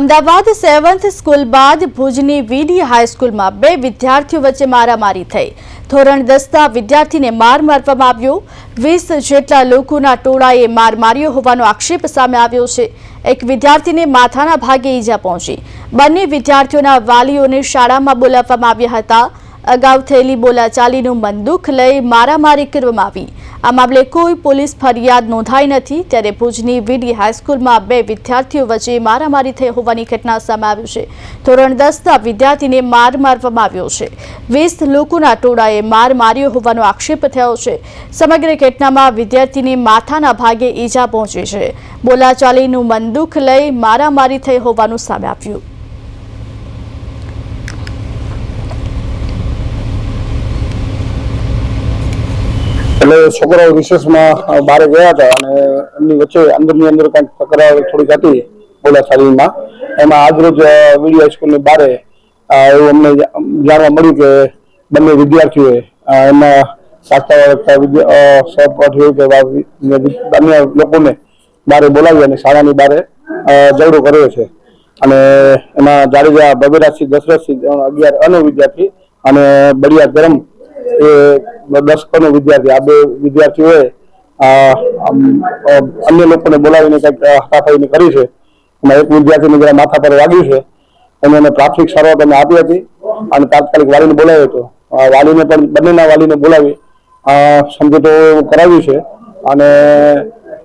Ahmedabad seventh school બાદ ભુજની વીડી હાઈસ્કૂલમાં બે વિદ્યાર્થીઓ વચ્ચે મારામારી થઈ. ધોરણ દસના વિદ્યાર્થીને માર મારવામાં આવ્યો. વીસ જેટલા લોકોના ટોળાએ માર માર્યો હોવાનો આક્ષેપ સામે આવ્યો છે. એક વિદ્યાર્થીને માથાના ભાગે ઈજા પહોંચી. બંને વિદ્યાર્થીઓના વાલીઓને શાળામાં બોલાવવામાં આવ્યા હતા. અગાઉ થયેલી બોલાચાલીનું બંદૂક લઈ મારામારી કરવામાં આવી. આ મામલે કોઈ પોલીસ ફરિયાદ નોંધાઈ નથી. ત્યારે ભુજની વીડી હાઈસ્કૂલમાં બે વિદ્યાર્થીઓ વચ્ચે મારામારી થઈ હોવાની ઘટના સામે આવી છે. ધોરણ દસના વિદ્યાર્થીને માર મારવામાં આવ્યો છે. વીસ લોકોના ટોળાએ માર માર્યો હોવાનો આક્ષેપ થયો છે. સમગ્ર ઘટનામાં વિદ્યાર્થીને માથાના ભાગે ઈજા પહોંચી છે. બોલાચાલીનું બંદૂક લઈ મારામારી થઈ હોવાનું સામે આવ્યું. એટલે છોકરાઓ રિસેસમાં બહાર ગયા હતા અને એમની વચ્ચે અંદરની અંદર કંઈક તકરાર થોડીક હતી બોલાચાલીમાં. એમાં આજરોજ વીડિયો હાઈસ્કૂલની બારે એવું અમને જાણવા મળ્યું કે બંને વિદ્યાર્થીઓએ એમાં સાચા સહપાઠીઓ કે અન્ય લોકોને બારે બોલાવી અને શાળાની બારે ઝઘડો કર્યો છે. અને એમાં જાડેજા ભગીરથસિંહ દશરથસિંહ અગિયાર અનો વિદ્યાર્થી અને બળિયા ગરમ એ દસ નો વિદ્યાર્થી, આ બે વિદ્યાર્થીઓએ અન્ય લોકોને બોલાવીને કંઈક હાથાપાઈને કરી છે. અને એક વિદ્યાર્થીને જરા માથા પર વાગ્યું છે. એને પ્રાથમિક સારવાર તમે આપી હતી અને તાત્કાલિક વાલીને બોલાવ્યો હતો. વાલીને પણ, બંનેના વાલીને બોલાવી સમજૂતો કરાવ્યું છે. અને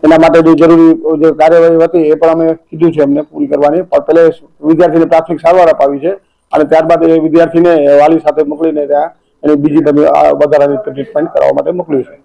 એના માટે જે જરૂરી જે કાર્યવાહી હતી એ પણ અમે કીધું છે એમને પૂરી કરવાની. પણ પહેલે વિદ્યાર્થીને પ્રાથમિક સારવાર અપાવી છે. અને ત્યારબાદ એ વિદ્યાર્થીને વાલી સાથે મોકલીને ત્યાં એની બીજી બધી વધારાની ટ્રીટમેન્ટ કરાવવા માટે મોકલ્યું છે.